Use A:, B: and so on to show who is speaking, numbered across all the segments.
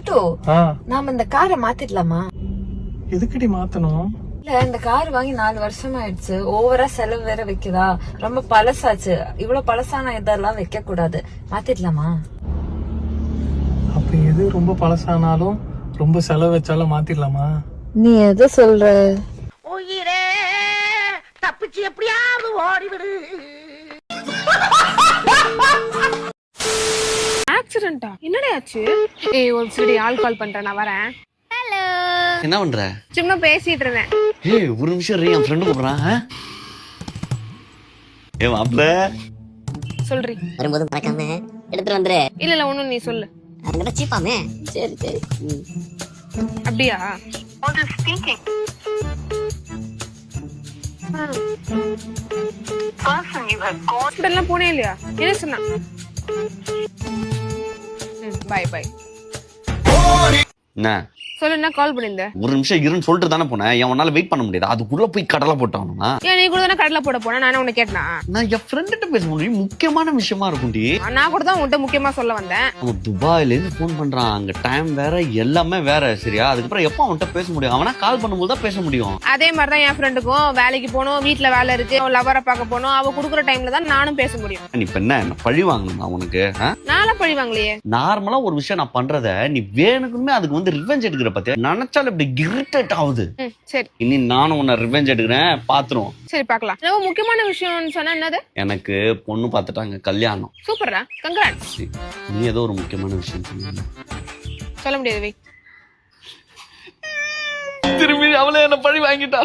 A: Good
B: ஆ.
A: நாம இந்த காரை மாத்திடலாமா?
B: எதுக்கடி மாத்தணும்?
A: இல்ல இந்த கார் வாங்கி நாலு வருஷம் ஆயிடுச்சு ஓவரா செலவு வேற வைக்குதா? ரொம்ப பழசாச்சு. இவ்வளவு பழசான இதெல்லாம் வைக்க கூடாது மாத்திடலாமா?
B: அப்ப எது ரொம்ப பழசானாலும் ரொம்ப செலவு வச்சாலும் மாத்திடலாமா?
A: நீ எதை சொல்ற?
C: உயிரே தப்பிச்சு எப்படியாவது ஓடிவிடு.
D: ஆக்சிடென்ட்டா என்னடா ஆச்சு? ஏய் ஒரு சரி ஆள் கால் பண்றேன் நான் வரேன். ஹலோ
E: என்ன பண்ற?
D: சும்மா பேசிட்டு இருந்தேன்.
E: ஏய் ஒரு நிமிஷம் ரீ என் ஃப்ரெண்டு கூப்பிடுறான்? ஏ மாப்ள
D: சொல்றி.
C: வரும்போது மறக்காம எடுத்துட்டு வந்துரு.
D: இல்ல இல்ல ஒண்ணும் நீ சொல்லு.
C: அங்க சீப்பாமே. சரி சரி.
D: அப்படியா? ஹாஸ்பிட்டல்லாம் போனே இல்லையா? என்ன சொன்னா பாய் பாய்
E: என்ன
D: சொல்லு என்ன கால் பண்ணிருந்த
E: ஒரு நிமிஷம் இருன்னு சொல்லிட்டு தானே போனேன். என் உன்னால வெயிட் பண்ண முடியாது. அதுக்குள்ள போய் கடலை போட்டானுமா
D: ஏன் நீ கூட தானே கடலை போட போன? நான் உன்னை கேட்டனா?
E: நான் என் ஃப்ரெண்ட்ட பேச முடியும் முக்கியமான விஷயமா இருக்கும்டி.
D: நான் கூட தான் உன்கிட்ட முக்கியமா சொல்ல வந்தேன்.
E: அவன் துபாயில இருந்து ஃபோன் பண்றான். அங்க டைம் வேற எல்லாமே வேற சரியா? அதுக்கப்புறம் எப்போ அவன்கிட்ட பேச முடியும்? அவனா கால் பண்ணும்போது தான் பேச முடியும்.
D: அதே மாதிரி தான் என் ஃப்ரெண்டுக்கும் வேலைக்கு போகணும் வீட்ல வேலை இருக்கு. அவன் லவரை பார்க்க போகணும். அவ குடுக்குற டைம்ல தான் நானும் பேச முடியும்.
E: நீ இப்ப என்ன? என்ன பழி வாங்கணுமா உனக்கு?
D: நாளா பழிவாங்களே
E: நார்மலா ஒரு விஷயம் நான் பண்றத நீ வேணுக்குமே அதுக்கு வந்து ரிவெஞ்ச் எடுக்கிற பத்தியா? நினைச்சாலும் இப்படி இரிட்டேட் ஆகுது.
D: சரி.
E: இனி நானும் உன்னை ரிவெஞ்ச் எடுக்கிறேன் பாத்துருவோம்.
D: சரி பார்க்கலாம் ரொம்ப முக்கியமான விஷயம்னு சொன்னா என்னது?
E: எனக்கு பொண்ணு பார்த்துட்டாங்க கல்யாணம்.
D: சூப்பர்ரா. கங்க்ராட்ஸ்
E: நீ ஏதோ ஒரு முக்கியமான விஷயம் சொன்ன.
D: சொல்ல முடியாது வை.
E: திரும்பி அவளே என்ன பழி வாங்கிட்டா.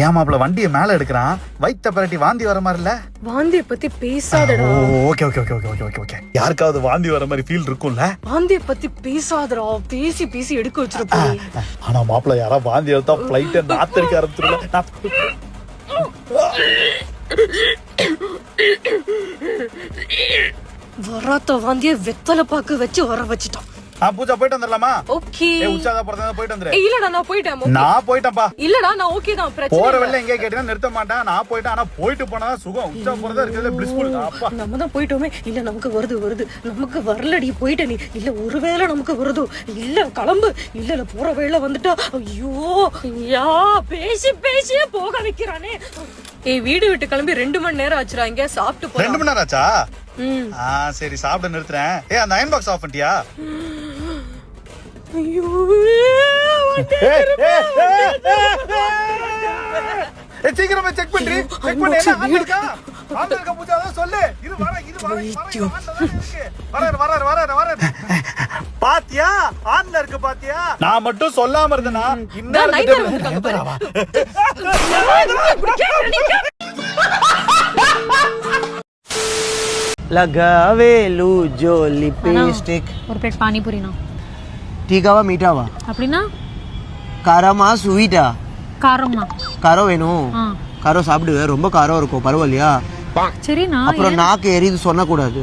F: ஏன் மாப்பிள வண்டியை மேல எடுக்கிறான். வைத்த பரட்டி வாந்தி வர மாதிரி இல்ல
G: வாந்திய பத்தி பேசாதடா.
F: Okay okay okay okay okay okay okay. யாருக்காவது வாந்தி வர மாதிரி ஃபீல் இருக்கும்ல?
G: வாந்திய பத்தி பேசாதடா. பேசி பேசி எடுக்க வச்சிருப்போம்
F: ஆனா மாப்பிள யாரா வாந்தி எடுத்தா பிளைட்ட நாத்தடிக்க ஆரம்பிச்சிருல
G: வராத்த வாந்திய வெத்தலை பாக்கு வச்சு வர வச்சுட்டான்.
F: நான் பூஜா போயிட்டு வந்துடலாமா?
G: ஓகே.
F: உச்சாதா போறதா போயிட்டு வந்துரு.
G: இல்லடா நான் போயிட்டேன்.
F: நான் போயிட்டேன்ப்பா.
G: இல்லடா நான் ஓகே தான் பிரச்சனை
F: போற. வெள்ள எங்க கேட்டீங்கன்னா நிறுத்த மாட்டேன். நான் போயிட்டேன் ஆனா போயிட்டு போனதா சுகம். உச்சா போறதா இருக்கிறது பிளிஸ்ஃபுல் அப்பா.
G: நம்ம தான் போயிட்டோமே. இல்ல நமக்கு வருது வருது. நமக்கு வரலடி போயிட்ட நீ. இல்ல ஒருவேளை நமக்கு வருதோ? இல்ல கிளம்பு. இல்ல இல்ல போற வேளை வந்துட்டா. ஐயோ யா பேசி பேசியே போக வைக்கிறானே. ஏய் வீடு விட்டு கிளம்பி ரெண்டு மணி நேரம் ஆச்சுடா இங்க சாப்பிட்டு
F: ரெண்டு மணி நேரம் ஆச்சா? ஆ சரி சாப்பிட நிறுத்துறேன். ஏ அந்த அயன் பாக்ஸ் ஆஃப் பண்ணிட்டியா?
G: ஐயோ
F: ஏ சீக்கிரமா செக் பண்ணி செக் பண்ணி என்ன ஆன் இருக்கா ஆன் இருக்கா பூஜா அதான் சொல்லு இரு வர இரு வர வர வர வர வர பாத்தியா ஆன்ல இருக்கு பாத்தியா நான் மட்டும் சொல்லாம இருந்தனா
G: நான் night time வந்திருக்காங்க பாரு.
H: लगावेलू जो लिपस्टिक
I: ஒரு பிளேட் பானிபூரிண்ணா
H: டீக்காவா மீட்டாவா
I: அப்படின்னா?
H: காரமா ஸ்வீட்டா
I: காரம்ண்ணா
H: காரம் வேணும் காரம் சாப்பிடுவேன் ரொம்ப காரம் இருக்கும் பரவாயில்லையா
I: சரிண்ணா
H: அப்புறம் நாக்கு எரியுது சொல்லக்கூடாது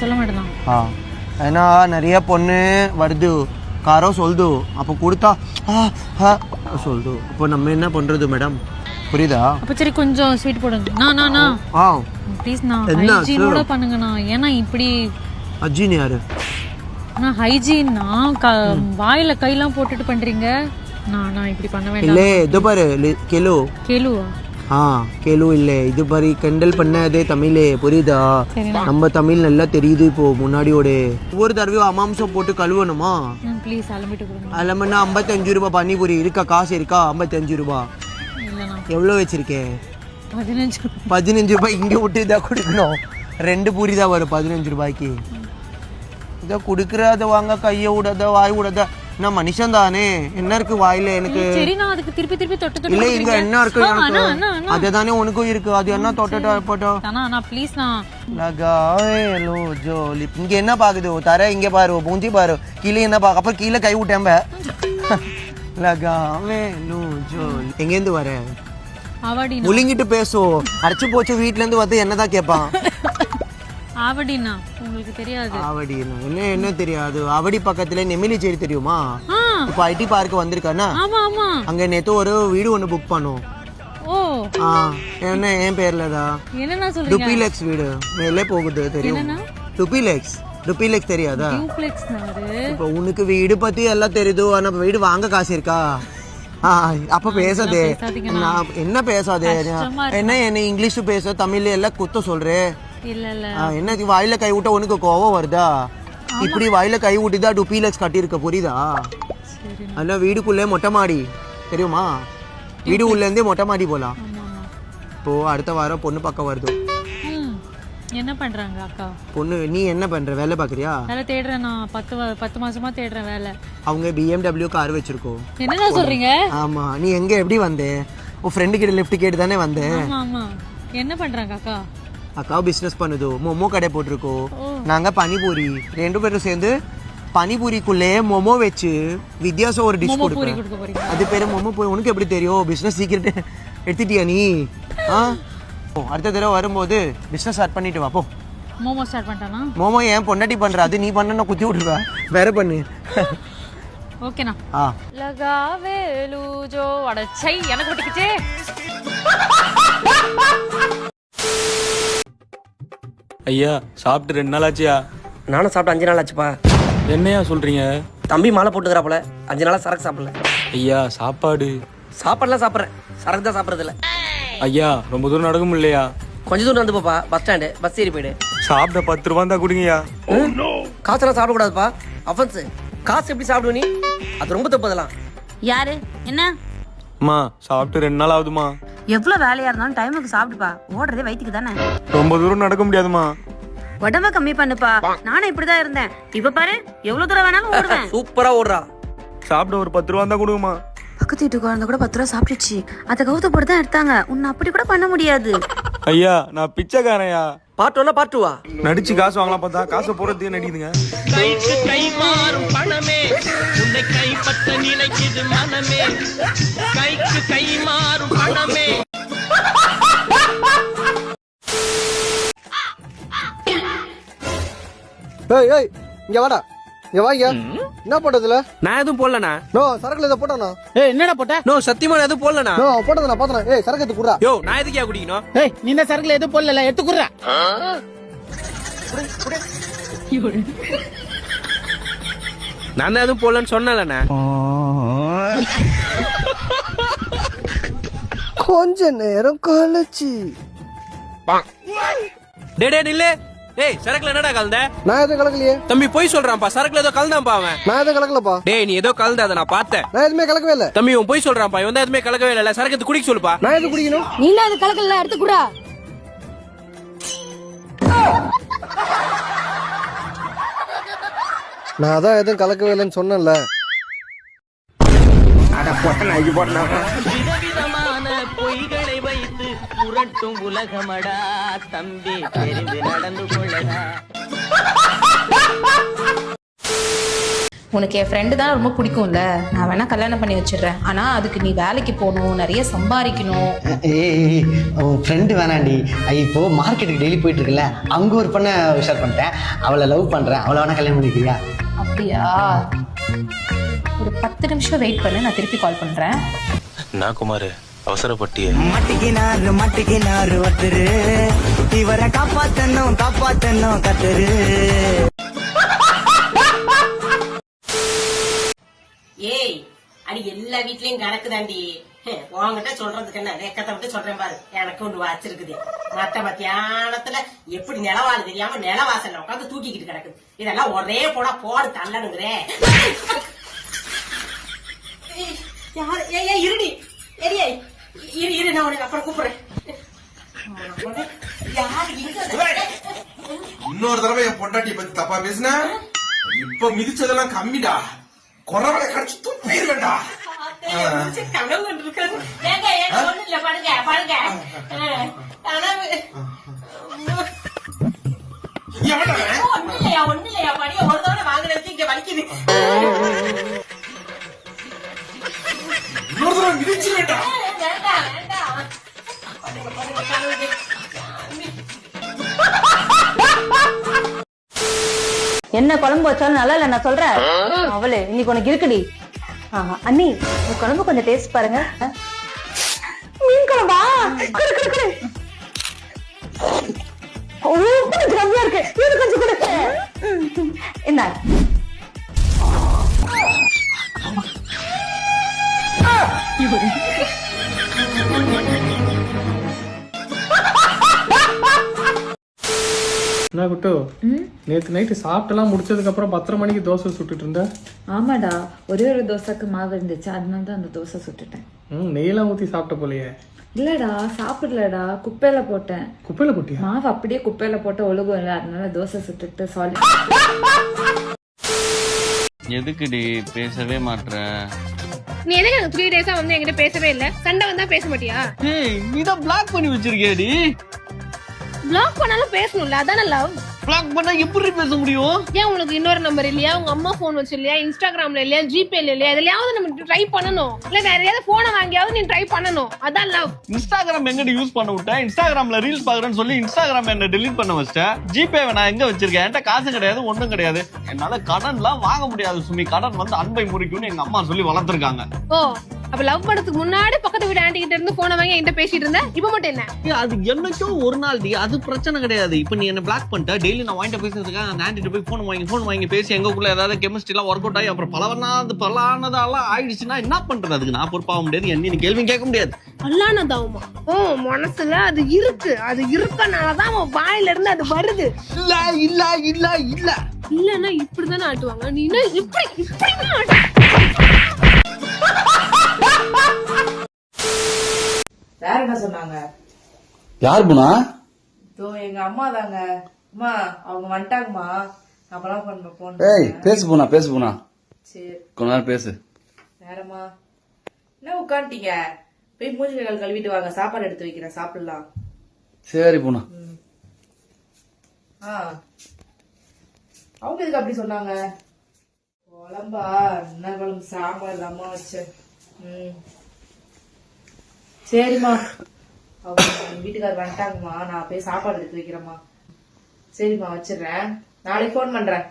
I: சொல்ல மாட்டேண்ணா
H: ஆ. ஏன்னா நிறைய பொண்ணு வருது. காரம் சொல்லுது அப்போ கொடுத்தா சொல்லுது அப்போ நம்ம என்ன பண்றது மேடம் புரியுதா?
I: அப்ப சரி கொஞ்சம் ஸ்வீட் போடுங்க. நான் நான் நான்.
H: ஆ. என்ன ஆச்சு?
I: ஹைஜீனோட பண்ணுங்கண்ணா. ஏன்னா இப்படி
H: அஜின் யாரு?
I: நான் ஹைஜீன்னா க வாயில கையெல்லாம் போட்டுட்டு பண்றீங்க? நான் நான் இப்படி பண்ண வேண்டாம்.
H: இல்லே இது பாரு கெலு.
I: கேளுவா
H: ஆ கேளு இல்ல. இது மாதிரி கிண்டல் பண்ணதே தமிழே புரியுதா? நம்ம தமிழ் நல்லா தெரியுது இப்போ முன்னாடியோட. ஒவ்வொரு தடவையும் அமாம்சம் போட்டு கழுவணுமா?
I: ப்ளீஸ்
H: அலமன்னா ஐம்பத்தஞ்சு ரூபாய் பானிபூரி இருக்கா காசு இருக்கா ஐம்பத்தஞ்சு ரூபாய்
I: இல்லைண்ணா.
H: எவ்வளோ வச்சிருக்கேன்
I: பதினஞ்சு
H: பதினஞ்சு ரூபாய் இங்கே விட்டு இதாக கொடுக்கணும். ரெண்டு பூரி தான் வரும் பதினஞ்சு ரூபாய்க்கு. இதை கொடுக்குறத வாங்க கையை விடாத வாய் விடாத நான் மனுஷன் தானே. என்ன இருக்கு வாயில எனக்கு?
I: சரி நான் அதுக்கு திருப்பி திருப்பி தொட்டு தொட்டு
H: இல்ல இங்க. என்ன இருக்கு எனக்கு. அதுதானே உனக்கும் இருக்கு. அது என்ன தொட்டுட்டா போட்டோ? லகாவே லோ ஜோலி. இங்க என்ன பாக்குது? தர இங்க பாரு மூஞ்சி பாரு. கீழே என்ன பாக்க? அப்புறம் கீழே கை விட்டேன் லகாவே லோ ஜோலி. எங்க இருந்து வர
I: ஆவடிண்ணா
H: முழுங்கிட்டு பேசும் அரைச்சு போச்சு வீட்ல இருந்து வந்து என்னதான் கேட்பான்
I: ஆவடிண்ணா உங்களுக்கு தெரியாது.
H: ஆவடி என்ன என்ன தெரியாது? ஆவடி பக்கத்துல நெமிலி செடி தெரியுமா? இப்ப ஐடி பார்க் வந்திருக்கானா?
I: ஆமா ஆமா.
H: அங்க நேத்து ஒரு வீடு ஒண்ணு புக் பண்ணோம்.
I: ஓ.
H: ஆ. என்ன என் பேர்லதா?
I: என்னண்ணா சொல்றீங்க?
H: டுபிலெக்ஸ் வீடு. மேலே போகுது தெரியும்.
I: என்னண்ணா
H: டுபிலெக்ஸ். டுபிலெக்ஸ் தெரியாதா? இப்போ உனக்கு வீடு பத்தி எல்லாம் தெரியுது. ஆனா வீடு வாங்க காசு இருக்கா? அப்ப பேசாதே. நான் என்ன பேசாதே. என்ன என்ன இங்கிலீஷ் பேச தமிழ்ல எல்லாம் குத்த சொல்றேன்
I: இல்ல இல்ல
H: ஆ, என்ன இது வாயில கை விட்ட உனக்கு கோவம் வருதா? இப்படி வாயில கை விட்டுதா டுபிலெக்ஸ் கட்டியிருக்க புரியுதா? அண்ணா வீடுக்குள்ளே மொட்டை மாடி தெரியுமா? வீடு உள்ள இருந்தே மொட்டை மாடி
I: ஆமா
H: இப்போ அடுத்த வாரம் பொண்ணு பக்கம் வருது.
I: என்ன பண்றாங்க அக்கா?
H: பொண்ணு நீ என்ன பண்ற வேலை பாக்குறியா
I: வேலை தேடுறேன் நான். பத்து பத்து மாசமா தேடுறேன் வேலை.
H: அவங்க பிஎம்டபிள்யூ கார் வச்சிருக்கோம்
I: என்னடா சொல்றீங்க?
H: ஆமா நீ எங்க எப்படி வந்தே? உன் ஃப்ரெண்டு கிட்ட லிஃப்ட் கேட்டு தானே வந்த?
I: ஆமா ஆமா. என்ன பண்றாங்க அக்கா?
H: அக்கா பிசினஸ் பண்ணுதோ. மொமோ கடை போட்டிருக்கோம்
I: ஓ.
H: நாங்க பனிபூரி. ரெண்டு பேரும் சேர்ந்து பனிபூரிக்குள்ளே மொமோ வச்சு வித்தியாசம் ஒரு டிஷ் கொடுப்பேன். அது பேரு மொமோ பூரி. உனக்கு எப்படி தெரியும்? பிசினஸ் சீக்கிரட் எடுத்துட்டியா நீ? ஆ? ஓ, அடுத்த தடவை வரும்போது பிசினஸ் ஸ்டார்ட் பண்ணிட்டு வா போ.
I: மோமோ ஸ்டார்ட் பண்ணிட்டானா?
H: மோமோ ஏன் பொண்டாட்டி பண்ற? அது நீ பண்ண நான் குத்தி விட்டுருவா. வேற பண்ணு.
I: ஓகேண்ணா
H: ஆ.
I: லகாவே லூஜோ அடச்சை எனக்கு ஒட்டிக்கிச்சே.
B: ஐயா சாப்பிட்டு ரெண்டு நாள் ஆச்சியா
J: நானும் சாப்பிட்டு அஞ்சு நாள் ஆச்சுப்பா
B: என்னையா சொல்றீங்க?
J: தம்பி மாலை போட்டுக்கிறா போல. அஞ்சு நாளா சரக்கு சாப்பிடல.
B: ஐயா சாப்பாடு?
J: சாப்பாடுலாம் சாப்பிட்றேன். சரக்கு தான் சாப்பிட்றது இல்ல
B: ஐயா ரொம்ப தூரம் நடக்க முடியலையா?
J: கொஞ்ச தூரம் வந்து போப்பா. Bus stand. பஸ் ஏறி போயிடு.
B: சாப்பிட பத்து ரூபா தான் கொடுங்கய்யா.
J: காசெல்லாம் சாப்பிடக்கூடாதுப்பா. அஃபன்ஸ் காசு எப்படி சாப்பிடுவ நீ? அது ரொம்ப தப்பு அதெல்லாம்.
K: யாரு? என்ன?
B: அம்மா சாப்பிட்டு ரெண்டு நாள் ஆகுதுமா.
K: எவ்வளவு வேலையா இருந்தாலும் டைமுக்கு சாப்பிடுப்பா. ஓடுறதே வயிற்றுக்கு தானே.
B: ரொம்ப தூரம் நடக்க முடியாதுமா
K: உடம்ப கம்மி பண்ணுப்பா. நானும் இப்படிதான் இருந்தேன். இப்ப பாரு எவ்வளவு தூரம் வேணாலும் ஓடுவேன்.
J: சூப்பரா ஓடுறா.
B: சாப்பிட ஒரு பத்து ரூபா தான் கொடுங்கம்மா.
K: பக்கத்து வீட்டு குழந்தை கூட பத்து ரூபா சாப்பிட்டுச்சு. அதை கவுத்த போட்டு தான் எடுத்தாங்க. உன்னை அப்படி கூட பண்ண முடியாது.
B: ஐயா நான் பிச்சைக்காரையா
J: பார்ட் ஒன்னா பார்ட் டூவா?
B: நடிச்சு காசு வாங்கலாம் பார்த்தா காசை போறதுக்கு நடிக்குதுங்க
L: கை மாறும் பணமே. உன்னை கைப்பற்ற நினைக்குது மனமே. கைக்கு கை மாறும் பணமே.
H: ஏய் ஏய் இங்க வாடா. இங்க என்ன போட்டதுல
J: நான் எதுவும் போடலண்ணா.
H: நோ சரக்குல இதை போட்டானா?
J: ஏய் என்னடா போட்ட? நோ சத்தியமா நான் எதுவும் போடலண்ணா.
H: நோ போட்டது நான் ஏய் சரக்கு எடுத்து குடுறா.
J: யோ நான் எதுக்கே குடிக்கணும்?
L: ஏய் நீ இந்த சரக்குல எதுவும் போடல எடுத்துக்குறா
J: நான் தான் எதுவும் போடலன்னு சொன்னேன்லண்ணா.
H: கொஞ்ச நேரம் கழிச்சு.
J: டே டே நில்லு. ஏய் சரக்குல என்னடா கலந்த?
H: நான் எதுவும் கலக்கலையே.
J: தம்பி போய் சொல்றான்ப்பா சரக்குல ஏதோ கலந்தான்ப்பா அவன்.
H: நான் எதுவும் கலக்கலப்பா.
J: டேய் நீ ஏதோ கலந்த அதை நான் பார்த்தேன்.
H: நான் எதுவுமே கலக்கவே இல்ல.
J: தம்பி இவன் போய் சொல்றான்ப்பா இவன் தான் எதுவுமே கலக்கவே இல்ல. சரக்கு எடுத்து குடிக்க சொல்லுப்பா.
H: நான் எது குடிக்கணும்?
K: நீ அது கலக்கல எடுத்து குடா.
H: நான் அதான் எதுவும் கலக்கவே இல்லைன்னு சொன்னேன்ல.
L: விதவிதமான பொய்களை வைத்து புரட்டும் உலகமடா தம்பி தெரிந்து நடந்து கொள்ளடா.
M: உனக்கு என் ஃப்ரெண்டு தான் ரொம்ப பிடிக்கும்ல. நான் வேணா கல்யாணம் பண்ணி வச்சிடுறேன். ஆனா அதுக்கு நீ வேலைக்கு போகணும் நிறைய சம்பாதிக்கணும்.
N: ஏய் உன் ஃப்ரெண்டு வேணாண்டி. இப்போ மார்க்கெட்டுக்கு டெய்லி போயிட்டு இருக்குல்ல அங்க ஒரு பொண்ணை ஷேர் பண்ணிட்டேன். அவளை லவ் பண்றேன். அவளை வேணா கல்யாணம் பண்ணிக்கிறியா?
M: அப்படியா? ஒரு பத்து நிமிஷம் வெயிட் பண்ணு நான் திருப்பி கால் பண்றேன்.
O: நான் குமார். அவசரப்பட்டிய.
N: மாட்டிக்கினாரு மாட்டிக்கினாரு ஒருத்தரு. இவரை காப்பாத்தணும் காப்பாத்தணும் கத்துரு.
L: ஏய் அடி எல்லா வீட்லயும் கணக்குதாண்டி உன்கிட்ட சொல்றதுக்கு என்ன? வெக்கத்தை விட்டு சொல்றேன் பாரு. எனக்கு ஒண்ணு வச்சிருக்குது. மத்த மத்தியானத்துல எப்படி நிலவாள் தெரியாம நிலவாசல்ல உட்காந்து தூக்கிக்கிட்டு கிடக்குது. இதெல்லாம் ஒரே போடா போடு தள்ளணுங்கிறே. ஏய், யாரு? ஏய் ஏய், இருடி. ஏய், இரு இரு நான் உனக்கு அப்புறம் கூப்பிடுறேன். யாரு
O: இன்னொரு தடவை என் பொண்டாட்டி பத்தி தப்பா பேசுன? இப்ப மிதிச்சதெல்லாம் கம்மிடா. குறவளை கடிச்சு துப்பிடுவேண்டா
L: கனவு கண்டிருக்காரு. ஏங்க, ஏங்க, இல்ல. ஒண்ணும் இல்லையா, படுங்க. ஒரு தடவை வாங்குனதுக்கு இங்க வலிக்குது.
O: இன்னொரு தடவை
L: அஹ், வேண்டாம்,
K: என்ன குழம்பு வச்சாலும் நல்லா இல்ல நான் சொல்றேன். அவளே இன்னைக்கு உனக்கு இருக்குடி. ஆஹா, அண்ணி இந்த குழம்பு கொஞ்சம் டேஸ்ட் பாருங்க. மீன் குழம்பா? குடு, குடு, குடு.
G: கம்மியா இருக்கு. இது கொஞ்சம் கொடுங்க
A: என்ன
B: குட்டு நேத்து நைட்டு சாப்பிட்டெல்லாம் முடிச்சதுக்கு அப்புறம் பத்தரை மணிக்கு தோசை சுட்டுட்டு இருந்த?
A: ஆமாடா ஒரே ஒரு தோசைக்கு மாவு இருந்துச்சு அதனால தான் அந்த தோசை சுட்டுட்டேன்.
B: ம் நெய்யெல்லாம் ஊத்தி சாப்பிட்ட போலயே.
A: இல்லடா சாப்பிடலடா குப்பையில போட்டேன்.
B: குப்பையில போட்டியா?
A: மாவு அப்படியே குப்பையில போட்டு ஒழுகும் இல்ல அதனால தோசை சுட்டுட்டு சாலி
E: எதுக்குடி பேசவே மாட்ற?
D: நீ எதுக்கு எனக்கு த்ரீ டேஸா வந்து என்கிட்ட பேசவே இல்ல? சண்டை வந்தா பேச மாட்டியா?
E: ஏய் நீ தான் பிளாக் பண்ணி வச்சிருக்கேடி
D: பிளாக் பண்ணாலும் பேசணும்ல அதானே லவ்
E: பிளாக் பண்ணா எப்படி பேச முடியும்?
D: ஏன் உனக்கு இன்னொரு நம்பர் இல்லையா? உங்க அம்மா போன் வச்சு இல்லையா? இன்ஸ்டாகிராம்ல இல்லையா? ஜிபேல இல்லையா? எதுலயாவது நம்ம ட்ரை பண்ணணும். இல்ல வேற ஏதாவது போனை வாங்கியாவது நீ ட்ரை பண்ணணும். அதான் லவ்
E: இன்ஸ்டாகிராம் எங்கடி யூஸ் பண்ண விட்டேன் இன்ஸ்டாகிராம்ல ரீல்ஸ் பாக்குறேன்னு சொல்லி இன்ஸ்டாகிராம் என்ன delete பண்ண வச்சிட்டேன் ஜிபே நான் எங்க வச்சிருக்கேன்? என்கிட்ட காசு கிடையாது ஒண்ணும் கிடையாது. என்னால கடன்லாம் வாங்க முடியாது சுமி. கடன் வந்து அன்பை முறிக்கும்னு எங்க அம்மா சொல்லி வளர்த்துருக்காங்க.
D: ஓ அப்ப லவ் பண்ணதுக்கு முன்னாடி பக்கத்து வீடு ஆண்டி கிட்ட இருந்து போனை வாங்கி என்கிட்ட பேசிட்டு இருந்த? இப்ப மட்டும் என்ன?
E: ஏய், அது என்னைக்கோ ஒரு நாள் டி அது பிரச்சனை கிடையாது. இப்போ நீ என்ன பிளாக் பண்ணிட்ட. டெய்லி நான் வாங்கிட்டு பேசுறதுக்காக அந்த ஆண்டிட்டு போய் ஃபோன் வாங்கி ஃபோன் வாங்கி பேசி எங்கக்குள்ள ஏதாவது கெமிஸ்ட்ரி எல்லாம் ஒர்க் அவுட் ஆகி அப்புறம் பலவனாது பலானதெல்லாம் ஆயிடுச்சுன்னா என்ன பண்றது? அதுக்கு நான் பொறுப்பாக முடியாது. என்ன நீ கேள்வி கேட்க முடியாது.
D: அல்லானதாவுமா ஓ மனசுல அது இருக்கு. அது இருக்கனாலதான் அவன் வாயில இருந்து அது வருது.
E: இல்ல இல்ல இல்ல இல்ல.
D: இல்லன்னா இப்படிதானே ஆட்டுவாங்க. நீ என்ன இப்படி இப்படி ஆட்டு
C: வேற என்ன சொன்னாங்க?
P: யார் புனா?
C: தோ எங்க அம்மா தாங்க. அம்மா அவங்க வந்துட்டாங்கம்மா. அப்பெல்லாம் பண்ண போன்
P: ஏய் பேசு புனா பேசு புனா.
C: சரி.
P: கொஞ்ச நேரம் பேசு.
C: வேறம்மா. என்ன உட்காந்துட்டீங்க போய் மூஞ்சி கால் கழுவிட்டு வாங்க. சாப்பாடு எடுத்து வைக்கிறேன் சாப்பிடலாம்.
P: சரி புனா.
C: ஆ. அவங்க எதுக்கு அப்படி சொன்னாங்க? குழம்பா? என்ன குழம்பு சாம்பார் அம்மா வச்சேன். சரிம்மா. வீட்டுக்காரர் வந்துட்டாங்கம்மா. நான் போய் சாப்பாடு எடுத்து வைக்கிறேம்மா. சரிம்மா வச்சிடுறேன். நாளைக்கு ஃபோன் பண்றேன்.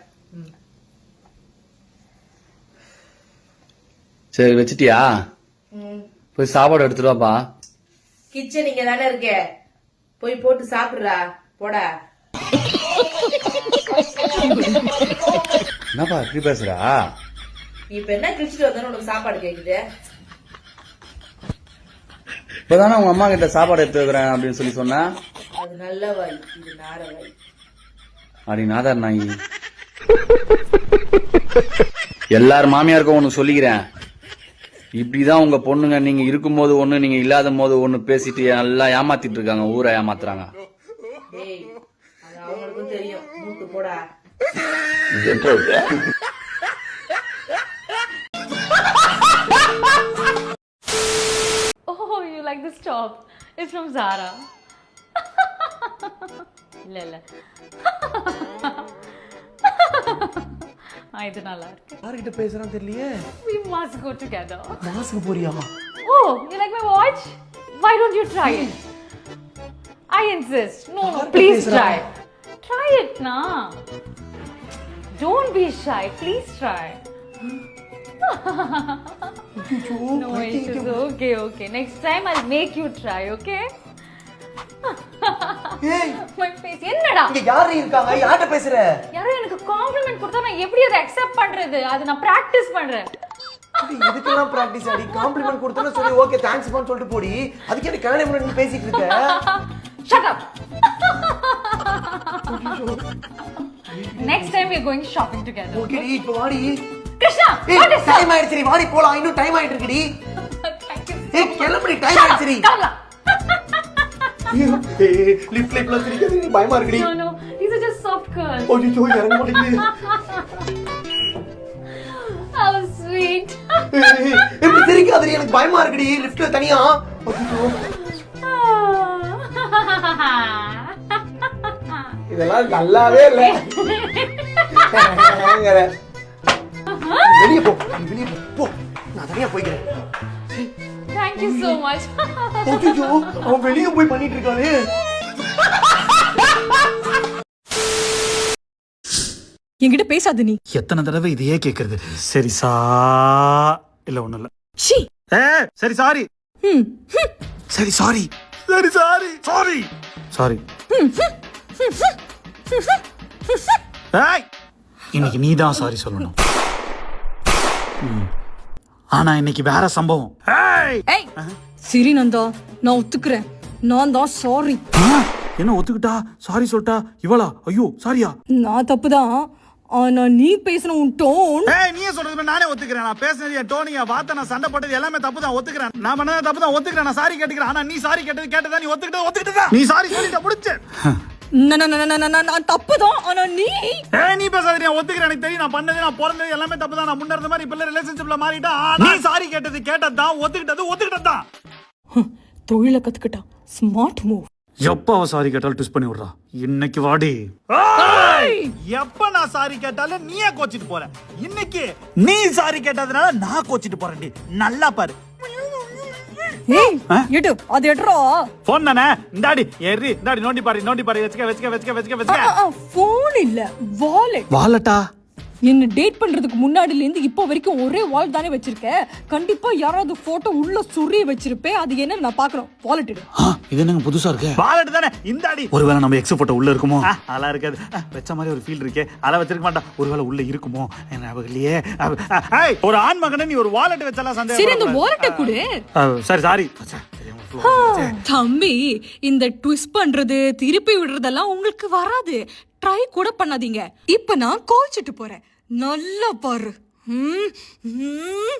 P: சரி வச்சிட்டியா? போய் சாப்பாடு எடுத்துட்டு வாப்பா.
C: கிச்சன் இங்க தானே இருக்கே. போய் போட்டு சாப்பிடுறா. போடா.
P: என்னப்பா இப்படி பேசுறா?
C: இப்ப என்ன கிழிச்சிட்டு வந்தாலும் உனக்கு சாப்பாடு கேக்குது?
P: இப்பதானே உங்க அம்மா கிட்ட சாப்பாடு எடுத்து வைக்கிறேன் அப்படின்னு சொல்லி சொன்னா?
C: அது நல்ல வாய் இது நார வாய்.
P: அடி நாதார் நாயி. எல்லார் மாமியாருக்கும் ஒண்ணு சொல்லிக்கிறேன். இப்படிதான் உங்க பொண்ணுங்க நீங்க இருக்கும்போது ஒண்ணு நீங்க இல்லாத போது ஒண்ணு பேசிட்டு நல்லா ஏமாத்திட்டு இருக்காங்க ஊரை ஏமாத்துறாங்க.
C: டேய் அது அவங்களுக்கும் தெரியும். மூட்டு போடா.
I: Oh, you like this top? It's from Zara. இல்ல இல்ல ஆ, இது நல்லா இருக்கு
H: யார்கிட்ட பேசுறான்னு தெரியலையே
I: We must go together.
H: மாசுக்கு போறியா
I: Oh, you like my watch? Why don't you try it? I insist. No, no, please try. Try it, na. Don't be shy. Please try. no issues. Okay, okay. Next time I'll make you try, okay? என்னடா?
H: இங்க யாரு இருக்காங்க? யார்கிட்ட பேசுற?
I: யாரோ எனக்கு complement கொடுத்தா நான் எப்படி அதை அக்செப்ட் பண்றது? அது நான் பிராக்டிஸ் பண்றேன்.
H: இது இதுக்கெல்லாம் பிராக்டிஸ் ஆடி காம்ப்ளிமெண்ட் கொடுத்தா சொல்லி ஓகே தேங்க்ஸ் பண்ணு சொல்லிட்டு போடி. அதுக்கு என்ன கல்யாணம் பண்ணி நீ பேசிட்டு இருக்க.
I: Shut up. Next time we're going shopping together.
H: Okay D இப்போ வாடி.
I: Up?
H: டைம் ஆயிடுச்சு வாடி போலாம். இன்னும் டைம் ஆயிட்டு இருக்குடி. ஏய் கிளம்புடி டைம் ஆயிடுச்சு லிஃப்ட் லிஃப்ட்ல சிரிக்காதீ நீ பயமா இருக்குடி. இறங்க மாட்டேங்குது. இப்படி சிரிக்காதடி எனக்கு பயமா இருக்குடி. லிஃப்ட்ல தனியா. இதெல்லாம் நல்லாவே இல்ல. வெளிய போ. வெளிய போ. போ. நான் தனியா போய்க்கிறேன்.
I: Thank you so much.
H: ஓடிச்சோ அவன் வெளிய போய் பண்ணிட்டு இருக்கானே
G: என்கிட்ட பேசாத நீ.
F: எத்தனை தடவை இதையே கேக்குறது? சரி சா. இல்ல ஒண்ணும் இல்ல.
G: ஷீ
F: ஏ சரி சாரி. சரி சாரி. சரி சாரி. சாரி. சாரி. இன்னைக்கு நீ தான் சாரி சொல்லணும். ஆனா இன்னைக்கு வேற சம்பவம். ஏய்!
G: ஏய்! சரி நந்தா நான் ஒத்துக்கிறேன். நான் தான் சாரி
F: ஆ, என்ன ஒத்துக்கிட்டா? சாரி சொல்லிட்டா? இவளா? ஐயோ சாரியா
G: நான் தப்புதான். ஆனா நீ பேசின உன் டோன்
F: ஏய் நீயே சொல்றது நானே ஒத்துக்கிறேன். நான் பேசுனது என் டோனியா வார்த்தை நான் சண்டை போட்டது எல்லாமே தப்பு தான் ஒத்துக்கிறேன். நான் பண்ணது தப்பு தான் ஒத்துக்கிறேன். நான் சாரி கேட்டுக்கிறேன். ஆனா நீ சாரி கேட்டது கேட்டதா? நீ ஒத்துக்கிட்டது ஒத்துக்கிட்டதா? நீ சாரி சொல்லிட்ட முடிச்சு
G: நான் தப்புதான். ஆனா நீ
F: நீ பேசாத நான் ஒத்துக்கிறேன். எனக்கு தெரியும் நான் பண்ணது நான் பிறந்தது எல்லாமே தப்பு தான் நான் முன்ன இருந்த மாதிரி இப்ப ரிலேஷன்ஷிப்ல மாறிட்டா நீ சாரி கேட்டது கேட்டது தான் ஒத்துக்கிட்டது ஒத்துக்கிட்டது தான்
G: தொழில கத்துக்கிட்டான் ஸ்மார்ட் மூவ்
F: எப்ப அவ சாரி கேட்டாலும் ட்விஸ்ட் பண்ணி விடுறா? இன்னைக்கு வாடி. எப்ப நான் சாரி கேட்டாலும் நீயே கோச்சிட்டு போற. இன்னைக்கு நீ சாரி கேட்டதுனால நான் கோச்சிட்டு போறேன்டி. நல்லா பாரு.
G: ஏய் எடு அது எடுறா.
F: போன் தானே? இந்தாடி ஏறி இந்தாடி நோண்டி பாரு நோண்டி பாரு வச்சுக்க வச்சுக்க வச்சுக்க வச்சுக்க வச்சுக்க.
G: போன் இல்ல வாலெட்
F: வாலட்டா
G: என்ன டேட் பண்றதுக்கு முன்னாடில இருந்து இப்போ வரைக்கும் ஒரே வால் தானே வச்சிருக்க கண்டிப்பா யாராவது போட்டோ உள்ள சுரி வச்சிருப்பேன். அது என்ன நான் பாக்குறோம் வாலெட் எடு.
F: இது என்னங்க புதுசா இருக்கு? வாலட் தானே இந்தாடி. ஒருவேளை நம்ம எக்ஸ் போட்டோ உள்ள இருக்குமோ? அதெல்லாம் இருக்காது. வச்ச மாதிரி ஒரு ஃபீல் இருக்கே. அதெல்லாம் வச்சிருக்க மாட்டா. ஒருவேளை உள்ள இருக்குமோ? என்ன ஞாபகம் இல்லையே ஒரு ஆண் மகனை நீ ஒரு வாலெட் வச்சாலாம்
G: சரி இந்த
F: சந்தேகம்
G: வாலெட்டை கொடு.
F: சரி சாரி
G: தம்பி இந்த ட்விஸ்ட் பண்றது திருப்பி விடுறதெல்லாம் உங்களுக்கு வராது. ட்ரை கூட பண்ணாதீங்க. இப்ப நான் கோச்சிட்டு போறேன். நல்லா பாரு. ம், ம்,